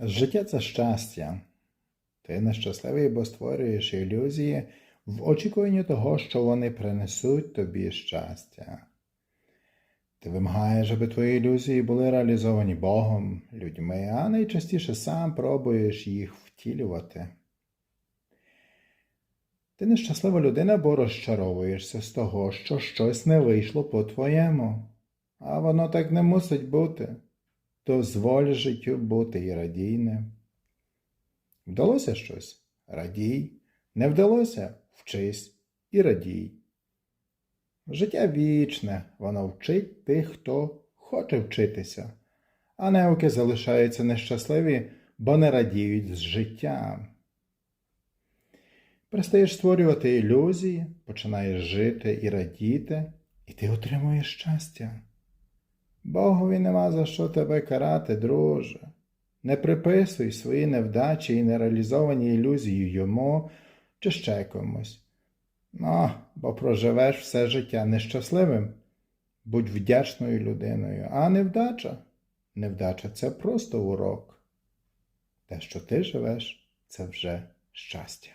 Життя це щастя. Ти нещасливий, бо створюєш ілюзії в очікуванні того, що вони принесуть тобі щастя. Ти вимагаєш, аби твої ілюзії були реалізовані Богом, людьми, а найчастіше сам пробуєш їх втілювати. Ти нещаслива людина, бо розчаровуєшся з того, що щось не вийшло по-твоєму, а воно так не мусить бути. Дозволь життю бути і радій ним. Вдалося щось? Радій. Не вдалося вчись і радій. Життя вічне, воно вчить тих, хто хоче вчитися, а неуки залишаються нещасливі, бо не радіють з життя. Перестаєш створювати ілюзії, починаєш жити і радіти, і ти отримуєш щастя. Богові нема за що тебе карати, друже. Не приписуй свої невдачі і нереалізовані ілюзії йому чи ще комусь. Ну, бо проживеш все життя нещасливим. Будь вдячною людиною, а невдача. Невдача це просто урок. Те, що ти живеш, це вже щастя.